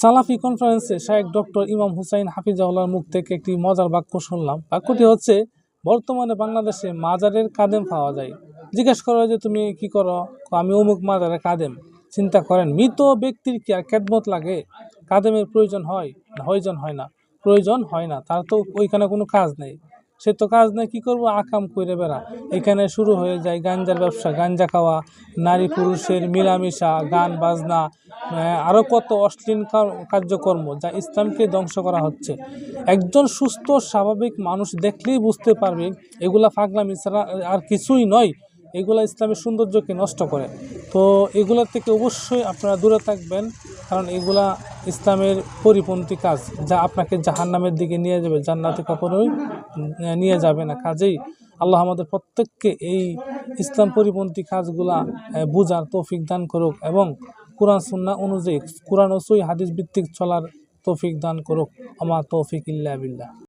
সালাফি কনফারেন্সে শায়েক ডক্টর ইমাম হুসাইন হাফিজাউল্লাহর মুখ থেকে একটি মজার বাক্য শুনলাম। বাক্যটি হচ্ছে, বর্তমানে বাংলাদেশে মাজারের কাদেম পাওয়া যায়। জিজ্ঞেস করো যে, তুমি কি করো? আমি অমুক মাজারের কাদেম। চিন্তা করেন, মৃত ব্যক্তির কি আর খেদমত লাগে? কাদেমের প্রয়োজন হয় না প্রয়োজন হয় না। প্রয়োজন হয় না, তার তো ওইখানে কোনো কাজ নেই। সে তো কাজ নেই, কী করব? আকাম করে বেড়া। এখানে শুরু হয়ে যায় গাঞ্জার ব্যবসা, গাঞ্জা খাওয়া, নারী পুরুষের মিলামিশা, গান, বাজনা আরও কত অশ্লীল কার্যকর্ম যা ইসলামকে ধ্বংস করা হচ্ছে। একজন সুস্থ, স্বাভাবিক মানুষ দেখলেই বুঝতে পারবে, এগুলা পাগলামি ছাড়া আর কিছুই নয়। এগুলা ইসলামের সৌন্দর্যকে নষ্ট করে। তো এগুলোর থেকে অবশ্যই আপনারা দূরে থাকবেন, কারণ এগুলা ইসলামের পরিপন্থী কাজ যা আপনাকে জাহান্নামের দিকে নিয়ে যাবে, জান্নাতে কখনোই নিয়ে যাবে না। কাজেই আল্লাহ আমাদের প্রত্যেককে এই ইসলাম পরিপন্থী কাজগুলা বোঝার তৌফিক দান করুক এবং কোরআন সুন্না অনুযায়ী, কোরআন ওসই হাদিস ভিত্তিক চলার তৌফিক দান করুক। আমার তৌফিক ইল্লা বিল্লাহ।